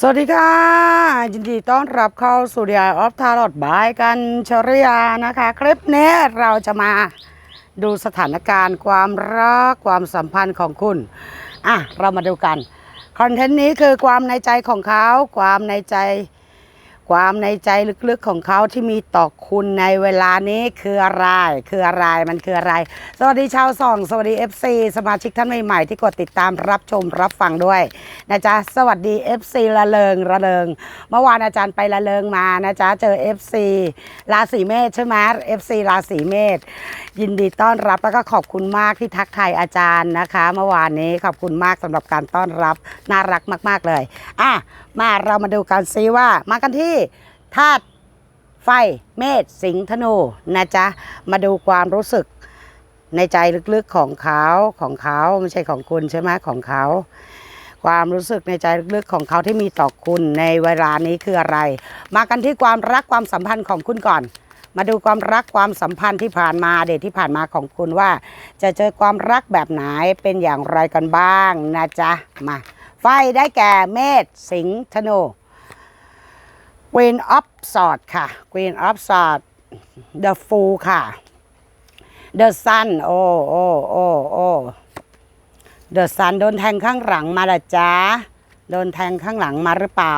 สวัสดีค่ะ ยินดีต้อนรับเข้าสู่ดีไอออฟทารอดบายกันชริยานะคะ คลิปนี้เราจะมาดูสถานการณ์ความรักความสัมพันธ์ของคุณ อะ เรามาดูกัน คอนเทนต์นี้คือความในใจของเขา ความในใจ ความในใจลึกๆของเขาที่มีต่อคุณในเวลานี้คืออะไร คืออะไรมันคืออะไร สวัสดีชาวส่อง สวัสดี FC สมาชิกท่านใหม่ๆที่กดติดตามรับชมรับฟังด้วยนะจ๊ะสวัสดี FC ละเริงระเริงเมื่อวานอาจารย์ไปละเริงมานะจ๊ะเจอ FC ราศีเมษใช่ไหม FC ราศีเมษยินดีต้อนรับแล้วก็ขอบคุณมากที่ทักทายอาจารย์นะคะ เมื่อวานนี้ขอบคุณมากสำหรับการต้อนรับน่ารักมาก ๆเลยอะมาเรามาดูกันซิว่า มากันที่ธาตุไฟเมษสิงห์ธนูนะจ๊ะ มาดูความรู้สึกในใจลึกๆของเขาของเขาไม่ใช่ของคุณใช่ไหมของเขา ความรู้สึกในใจลึกๆของเขาที่มีต่อคุณในเวลานี้คืออะไร มากันที่ความรักความสัมพันธ์ของคุณก่อน มาดูความรักความสัมพันธ์ที่ผ่านมาเดทที่ผ่านมาของคุณว่า จะเจอความรักแบบไหนเป็นอย่างไรกันบ้างนะจ๊ะมา ไฟได้แก่เมษสิงห์ธนู Queen of Swords ค่ะ Queen of Swords The Fool ค่ะ The Sun โอ้โอ้โอ้โอ้ The Sun โดนแทงข้างหลังมาละจ้าโดนแทงข้างหลังมาหรือเปล่า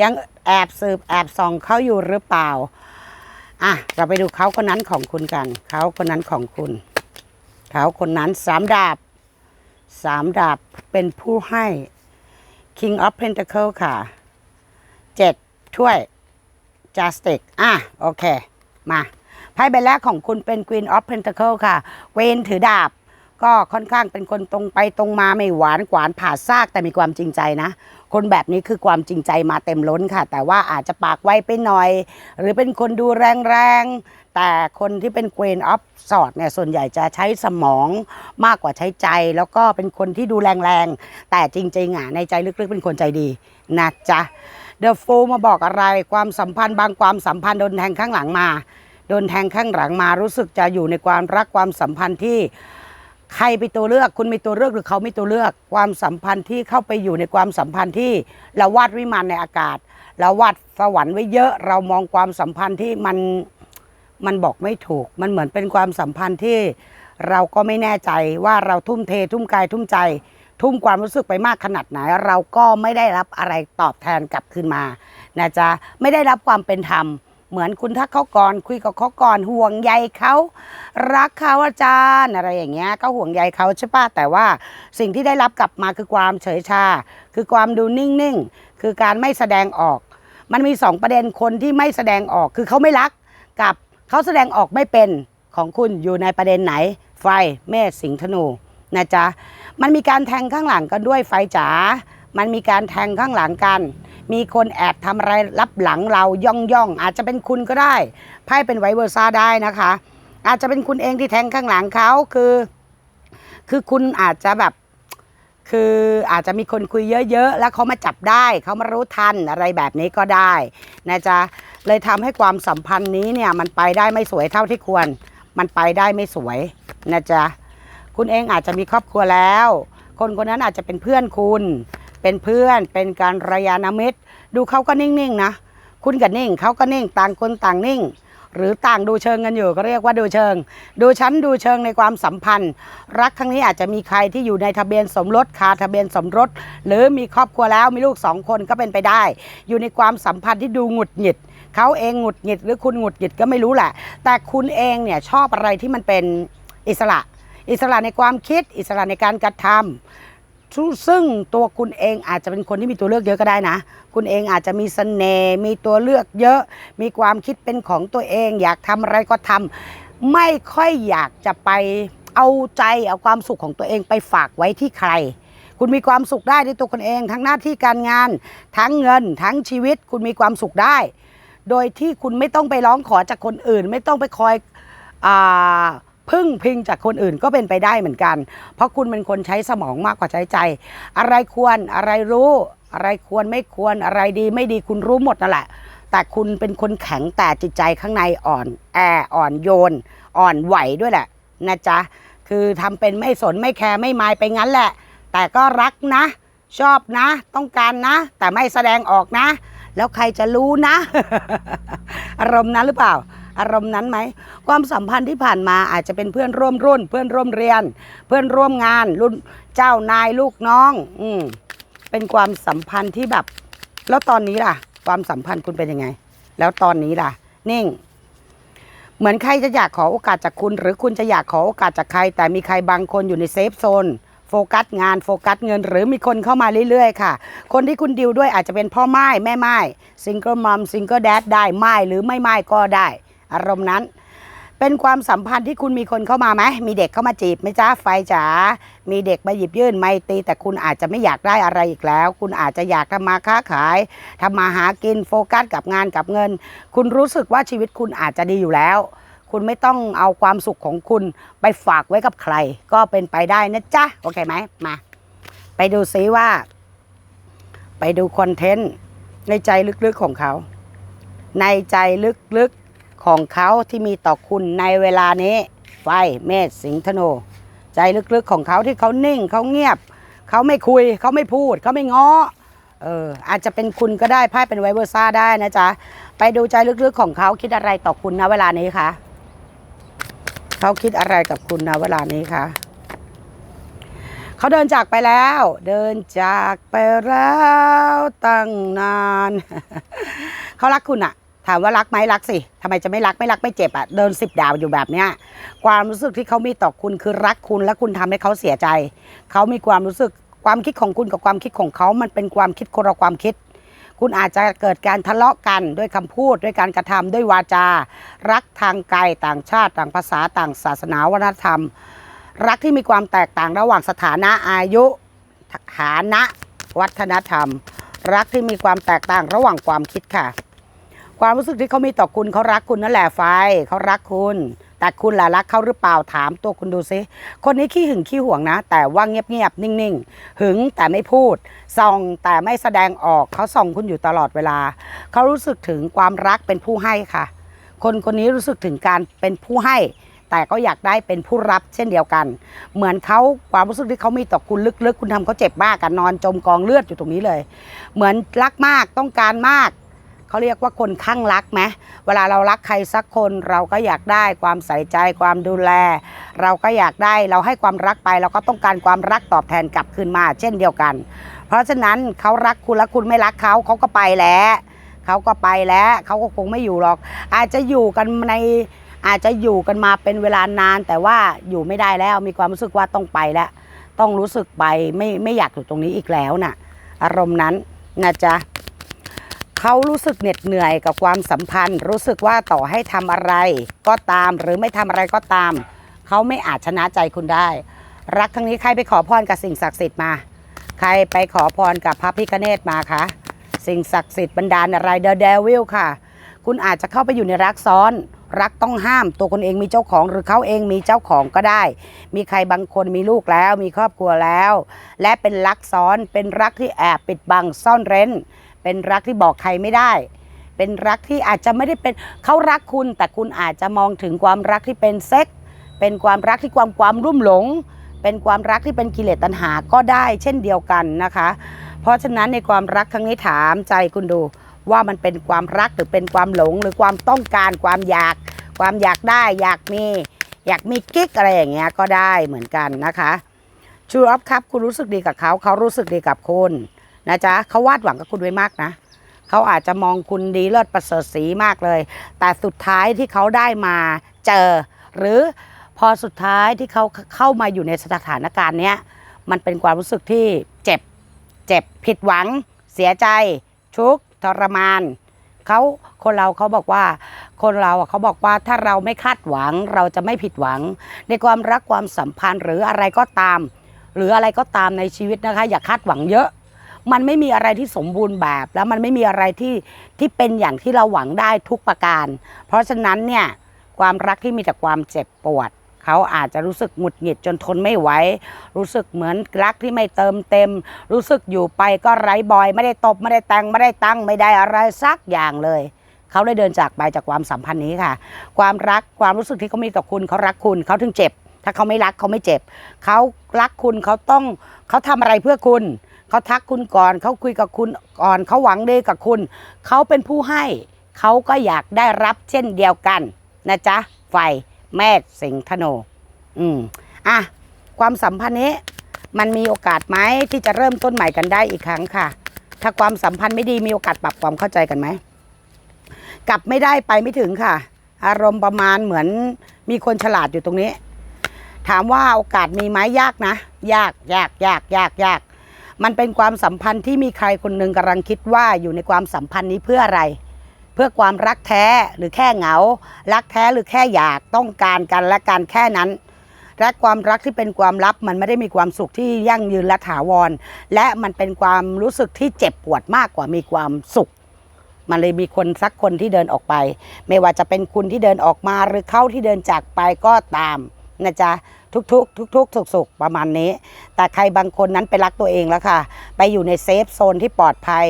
ยังแอบสืบแอบส่องเขาอยู่หรือเปล่า อะ เราไปดูเขาคนนั้นของคุณกัน เขาคนนั้นของคุณ เขาคนนั้นสามดาบสามดาบเป็นผู้ให้ King of Pentacle ค่ะเจ็ดถ้วย Justice อะ โอเค มาไพ่ใบแรกของคุณเป็น Queen of Pentacle ค่ะ Queen ถือดาบ ก็ค่อนข้างเป็นคนตรงไปตรงมาไม่หวานกวานผ่าซากแต่มีความจริงใจนะ คนแบบนี้คือความจริงใจมาเต็มล้นค่ะ แต่ว่าอาจจะปากไวไปหน่อย หรือเป็นคนดูแรงๆ แต่คนที่เป็น Queen of Swords เนี่ยส่วนใหญ่จะใช้สมองมากกว่าใช้ใจ แล้วก็เป็นคนที่ดูแรงๆ แต่จริงๆอะในใจลึกๆเป็นคนใจดีนะจ๊ะเดอะฟูมาบอกอะไรความสัมพันธ์บางความสัมพันธ์โดนแทงข้างหลังมาโดนแทงข้างหลังมารู้สึกจะอยู่ในความรักความสัมพันธ์ที่ใครเป็นตัวเลือก คุณมีตัวเลือกหรือเขามีตัวเลือก ความสัมพันธ์ที่เข้าไปอยู่ในความสัมพันธ์ที่เราวาดวิมานในอากาศ เราวาดสวรรค์ไว้เยอะ เรามองความสัมพันธ์ที่มัน มันบอกไม่ถูก มันเหมือนเป็นความสัมพันธ์ที่เราก็ไม่แน่ใจว่าเราทุ่มเท ทุ่มกายทุ่มใจ ทุ่มความรู้สึกไปมากขนาดไหน เราก็ไม่ได้รับอะไรตอบแทนกลับคืนมานะจ๊ะไม่ได้รับความเป็นธรรม เหมือนคุณทักเขาก่อนคุยกับเขาก่อนห่วงใยเขารักเขาอาจารย์อะไรอย่างเงี้ยก็ห่วงใยเขาใช่ปะแต่ว่าสิ่งที่ได้รับกลับมาคือความเฉยชา คือความดูนิ่งๆคือการไม่แสดงออก มันมีสองประเด็นคนที่ไม่แสดงออกคือเขาไม่รักกับ เขาแสดงออกไม่เป็นของคุณอยู่ในประเด็นไหน ไฟเมษสิงห์ธนูนะจ๊ะมันมีการแทงข้างหลังกันด้วยไฟจ๋ามันมีการแทงข้างหลังกัน มีคนแอบทำอะไรรับหลังเราย่องย่องอาจจะเป็นคุณก็ได้ไพ่เป็นไวเวอร์ซ่าได้นะคะ อาจจะเป็นคุณเองที่แทงข้างหลังเขาคือ คือคุณอาจจะแบบ คืออาจจะมีคนคุยเยอะๆ แล้วเขามาจับได้เขามารู้ทันอะไรแบบนี้ก็ได้นะจ๊ะเลยทำให้ความสัมพันธ์นี้เนี่ยมันไปได้ไม่สวยเท่าที่ควร มันไปได้ไม่สวยนะจ๊ะคุณเองอาจจะมีครอบครัวแล้ว คนคนนั้นอาจจะเป็นเพื่อนคุณ เป็นเพื่อนเป็นการระยานามิตร ดูเขาก็นิ่งๆนะคุณก็นิ่งเขาก็นิ่งต่างคนต่างนิ่ง หรือต่างดูเชิงกันอยู่ก็เรียกว่าดูเชิง ดูชั้นดูเชิงในความสัมพันธ์ รักครั้งนี้อาจจะมีใครที่อยู่ในทะเบียนสมรสคาทะเบียนสมรส หรือมีครอบครัวแล้วมีลูกสองคนก็เป็นไปได้ อยู่ในความสัมพันธ์ที่ดูหงุดหงิดเขาเองหงุดหงิดหรือคุณหงุดหงิดก็ไม่รู้แหละ แต่คุณเองเนี่ยชอบอะไรที่มันเป็นอิสระ อิสระในความคิด อิสระในการกระทำ ซึ่งตัวคุณเองอาจจะเป็นคนที่มีตัวเลือกเยอะก็ได้นะ คุณเองอาจจะมีเสน่ห์มีตัวเลือกเยอะ มีความคิดเป็นของตัวเอง อยากทำอะไรก็ทำไม่ค่อยอยากจะไปเอาใจเอาความสุขของตัวเองไปฝากไว้ที่ใคร คุณมีความสุขได้ในตัวคุณเอง ทั้งหน้าที่การงาน ทั้งเงิน ทั้งชีวิต คุณมีความสุขได้ โดยที่คุณไม่ต้องไปร้องขอจากคนอื่น ไม่ต้องไปคอยอา พึ่งพิงจากคนอื่นก็เป็นไปได้เหมือนกัน เพราะคุณเป็นคนใช้สมองมากกว่าใช้ใจ อะไรควรอะไรรู้ อะไรควรไม่ควรอะไรดีไม่ดีคุณรู้หมดนั่นแหละ แต่คุณเป็นคนแข็งแต่จิตใจข้างในอ่อนแออ่อนโยน อ่อนไหวด้วยแหละนะจ๊ะคือทำเป็นไม่สนไม่แคร์ไม่มายไปงั้นแหละ แต่ก็รักนะ ชอบนะ ต้องการนะ แต่ไม่แสดงออกนะ แล้วใครจะรู้นะ อารมณ์นั้นหรือเปล่า อารมณ์นั้นไหมความสัมพันธ์ที่ผ่านมาอาจจะเป็นเพื่อนร่วมรุ่น เพื่อนร่วมเรียน เพื่อนร่วมงาน รุ่นเจ้านายลูกน้อง อืมเป็นความสัมพันธ์ที่แบบ แล้วตอนนี้ล่ะ ความสัมพันธ์คุณเป็นยังไง แล้วตอนนี้ล่ะ นิ่ง เหมือนใครจะอยากขอโอกาสจากคุณ หรือคุณจะอยากขอโอกาสจากใคร แต่มีใครบางคนอยู่ในเซฟโซนโฟกัสงานโฟกัสเงิน หรือมีคนเข้ามาเรื่อยๆ ค่ะ คนที่คุณดิวด้วยอาจจะเป็นพ่อไม้แม่ไม้ซิงเกิลมัมซิงเกิลแดดได้ไม้หรือไม่ไม้ก็ได้ อารมณ์นั้น เป็นความสัมพันธ์ที่คุณมีคนเข้ามาไหมมีเด็กเข้ามาจีบไหมจ้าไฟจ๋ามีเด็กมาหยิบยื่นไม่ตี แต่คุณอาจจะไม่อยากได้อะไรอีกแล้ว คุณอาจจะอยากทำมาค้าขายทำมาหากินโฟกัสกับงานกับเงิน คุณรู้สึกว่าชีวิตคุณอาจจะดีอยู่แล้ว คุณไม่ต้องเอาความสุขของคุณไปฝากไว้กับใคร ก็เป็นไปได้นะจ๊ะโอเคไหมมา ไปดูซิว่า ไปดูคอนเทนต์ในใจลึกๆของเขา ในใจลึกๆ ของเขาที่มีต่อคุณในเวลานี้ ไฟเมษสิงธนูใจลึกๆของเขาที่เขานิ่งเขาเงียบ เขาไม่คุย เขาไม่พูด เขาไม่ง้อเอออาจจะเป็นคุณก็ได้ไพ่เป็นไวเวอร์ซ่าได้นะจ๊ะ ไปดูใจลึกๆของเขาคิดอะไรต่อคุณนะเวลานี้คะเขาคิดอะไรกับคุณนะเวลานี้คะเขาเดินจากไปแล้ว เดินจากไปแล้วตั้งนาน เขารักคุณอะ ถามว่ารักไหมรักสิทำไมจะไม่รักไม่รักไม่เจ็บอะเดินสิบดาวอยู่แบบเนี้ยความรู้สึกที่เขามีต่อคุณคือรักคุณและคุณทำให้เขาเสียใจ เขามีความรู้สึกความคิดของคุณกับความคิดของเขามันเป็นความคิดคนละความคิด คุณอาจจะเกิดการทะเลาะกันด้วยคำพูดด้วยการกระทำด้วยวาจา รักทางไกลต่างชาติ ต่างภาษาต่างศาสนาวัฒนธรรม รักที่มีความแตกต่างระหว่างสถานะอายุฐานะ วัฒนธรรม รักที่มีความแตกต่างระหว่างความคิดค่ะ ความรู้สึกที่เขามีต่อคุณเขารักคุณนั่นแหละไฟเขารักคุณ แต่คุณล่ะรักเขาหรือเปล่าถามตัวคุณดูซิคนนี้ขี้หึงขี้หวงนะ แต่ว่าเงียบๆนิ่งๆหึงแต่ไม่พูดส่องแต่ไม่แสดงออกเขาส่องคุณอยู่ตลอดเวลา เขารู้สึกถึงความรักเป็นผู้ให้ค่ะ คนคนนี้รู้สึกถึงการเป็นผู้ให้แต่ก็อยากได้เป็นผู้รับเช่นเดียวกัน เหมือนเขาความรู้สึกที่เขามีต่อคุณลึกๆ คุณทำเขาเจ็บมากกันนอนจมกองเลือดอยู่ตรงนี้เลย เหมือนรักมากต้องการมาก เขาเรียกว่าคนข้างรักไหมเวลาเรารักใครสักคนเราก็อยากได้ความใส่ใจความดูแล เราก็อยากได้เราให้ความรักไป เราก็ต้องการความรักตอบแทนกลับคืนมา เช่นเดียวกัน เพราะฉะนั้นเขารักคุณแล้วคุณไม่รักเขาเขาก็ไปแล้วเขาก็ไปแล้วเขาก็คงไม่อยู่หรอก อาจจะอยู่กันในอาจจะอยู่กันมาเป็นเวลานาน แต่ว่าอยู่ไม่ได้แล้วมีความรู้สึกว่าต้องไปแล้ว ต้องรู้สึกไปไม่ไม่อยากอยู่ตรงนี้อีกแล้วน่ะ อารมณ์นั้นนะจ๊ะ เขารู้สึกเหน็ดเหนื่อยกับความสัมพันธ์ รู้สึกว่าต่อให้ทำอะไร ก็ตามหรือไม่ทำอะไรก็ตาม เขาไม่อาจชนะใจคุณได้ รักครั้งนี้ใครไปขอพรกับสิ่งศักดิ์สิทธิ์มา ใครไปขอพรกับพระพิฆเนศมาคะสิ่งศักดิ์สิทธิ์บันดาลอะไรเดอะเดวิลค่ะ คุณอาจจะเข้าไปอยู่ในรักซ้อน รักต้องห้ามตัวคนเองมีเจ้าของ หรือเขาเองมีเจ้าของก็ได้ มีใครบางคนมีลูกแล้ว มีครอบครัวแล้ว และเป็นรักซ้อนเป็นรักที่แอบปิดบังซ่อนเร้น เป็นรักที่บอกใครไม่ได้ เป็นรักที่อาจจะไม่ได้เป็นเขารักคุณ แต่คุณอาจจะมองถึงความรักที่เป็นเซ็ก เป็นความรักที่ความความรุ่มหลง เป็นความรักที่เป็นกิเลสตัณหาก็ได้เช่นเดียวกันนะคะ เพราะฉะนั้นในความรักครั้งนี้ถามใจคุณดูว่ามันเป็นความรักหรือเป็นความหลงหรือความต้องการความอยาก ความอยากได้อยากมีอยากมีกิ๊กอะไรอย่างเงี้ยก็ได้เหมือนกันนะคะชูอัพครับคุณรู้สึกดีกับเขาเขารู้สึกดีกับคุณ นะจ๊ะเขาวาดหวังกับคุณไว้มากนะเขาอาจจะมองคุณดีเลิศประเสริฐสีมากเลย แต่สุดท้ายที่เขาได้มาเจอ หรือพอสุดท้ายที่เขาเข้ามาอยู่ในสถานการณ์เนี้ยมันเป็นความรู้สึกที่เจ็บ เจ็บผิดหวัง เสียใจ ทุกข์ทรมานเขาคนเราเขาบอกว่า คนเราเขาบอกว่าถ้าเราไม่คาดหวังเราจะไม่ผิดหวัง ในความรักความสัมพันธ์หรืออะไรก็ตาม หรืออะไรก็ตามในชีวิตนะคะ อย่าคาดหวังเยอะ มันไม่มีอะไรที่สมบูรณ์แบบ แล้วมันไม่มีอะไรที่ที่เป็นอย่างที่เราหวังได้ทุกประการ เพราะฉะนั้นเนี่ยความรักที่มีแต่ความเจ็บปวด เขาอาจจะรู้สึกหงุดหงิดจนทนไม่ไหวรู้สึกเหมือนรักที่ไม่เติมเต็ม รู้สึกอยู่ไปก็ไร้บอย ไม่ได้ตบไม่ได้แต่งไม่ได้ตั้งไม่ได้อะไรสักอย่างเลยเขาได้เดินจากไปจากความสัมพันธ์นี้ค่ะ ความรักความรู้สึกที่เขามีต่อคุณเขารักคุณเขาถึงเจ็บ ถ้าเขาไม่รักเขาไม่เจ็บเขารักคุณเขาต้องเขาทำอะไรเพื่อคุณ เขาทักคุณก่อน เขาคุยกับคุณก่อน เขาหวังดีกับคุณ เขาเป็นผู้ให้ เขาก็อยากได้รับเช่นเดียวกันนะจ๊ะ ไฟแม่สิงธโน อืม อะ ความสัมพันธ์นี้ มันมีโอกาสไหมที่จะเริ่มต้นใหม่กันได้อีกครั้งค่ะ ถ้าความสัมพันธ์ไม่ดีมีโอกาสปรับความเข้าใจกันไหม กลับไม่ได้ไปไม่ถึงค่ะ อารมณ์ประมาณเหมือนมีคนฉลาดอยู่ตรงนี้ ถามว่าโอกาสมีไหมยากนะ ยากยากยากยากยาก มันเป็นความสัมพันธ์ที่มีใครคนหนึ่งกำลังคิดว่าอยู่ในความสัมพันธ์นี้เพื่ออะไร เพื่อความรักแท้หรือแค่เหงา รักแท้หรือแค่อยากต้องการกันและกันแค่นั้นและความรักที่เป็นความลับมันไม่ได้มีความสุขที่ยั่งยืนและถาวร และมันเป็นความรู้สึกที่เจ็บปวดมากกว่ามีความสุข มันเลยมีคนสักคนที่เดินออกไป ไม่ว่าจะเป็นคุณที่เดินออกมาหรือเขาที่เดินจากไปก็ตามนะจ๊ะ ทุกๆ ทุกๆสุขๆประมาณนี้ แต่ใครบางคนนั้นไปรักตัวเองแล้วค่ะ ไปอยู่ในเซฟโซนที่ปลอดภัย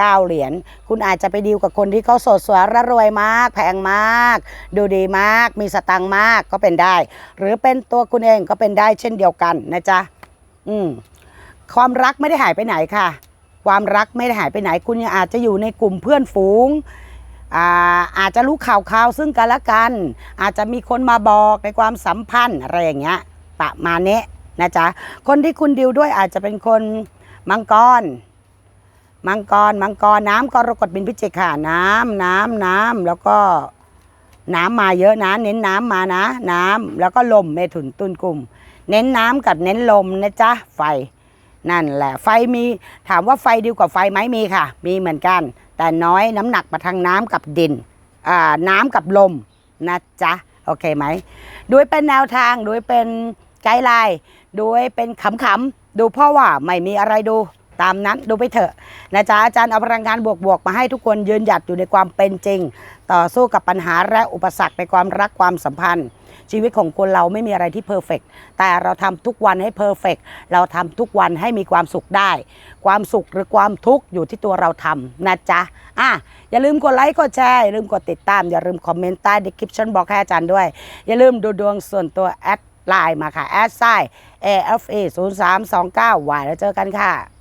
ก้าเหรียญ คุณอาจจะไปดีลกับคนที่เขาโสดสวยร่ำรวยมาก แพงมาก ดูดีมาก มีสตังค์มากก็เป็นได้ หรือเป็นตัวคุณเองก็เป็นได้เช่นเดียวกันนะจ๊ะ อืม ความรักไม่ได้หายไปไหนค่ะ ความรักไม่ได้หายไปไหน คุณยังอาจจะอยู่ในกลุ่มเพื่อนฝูง อาอาจจะรู้ข่าวข่าวซึ่งกันและกัน อาจจะมีคนมาบอกในความสัมพันธ์อะไรอย่างเงี้ยประมาณนี้นะจ๊ะคนที่คุณดิวด้วยอาจจะเป็นคนมังกรมังกรมังกรน้ำกรกฎบินพิจิกค่ะน้ำน้ำน้ำแล้วก็น้ำมาเยอะนะเน้นน้ำมานะ น้ำแล้วก็ลมเมถุนตุนกลุ่ม เน้นน้ำกับเน้นลมนะจ๊ะไฟ นั่นแหละไฟมีถามว่าไฟดีกว่าไฟไหมมีค่ะ มีเหมือนกัน แต่น้อยน้ำหนักมาทางน้ำกับดินอ่าน้ำกับลมนะจ๊ะโอเคไหมด้วยเป็นแนวทางด้วยเป็นไกด์ไลน์ด้วยเป็นขำๆดูเพราะว่าไม่มีอะไรดูตามนั้นดูไปเถอะนะจ๊ะอาจารย์เอาพลังงานบวกๆ มาให้ทุกคนยืนหยัดอยู่ในความเป็นจริง ต่อสู้กับปัญหาและอุปสรรคในความรักความสัมพันธ์ ชีวิตของคนเราไม่มีอะไรที่เพอร์เฟกแต่เราทำทุกวันให้เพอร์เฟกเราทำทุกวันให้มีความสุขได้ ความสุขหรือความทุกข์อยู่ที่ตัวเราทำนะจ๊ะอะอย่าลืมกดไลค์กดแชร์อย่าลืมกดติดตาม อย่าลืมคอมเมนต์ใต้ดีคริปชั่นบอกให้อาจารย์ด้วย อย่าลืมดูดวงส่วนตัวแอดไลน์มาค่ะแอดไซ AFA 0329วายแล้วเจอกันค่ะ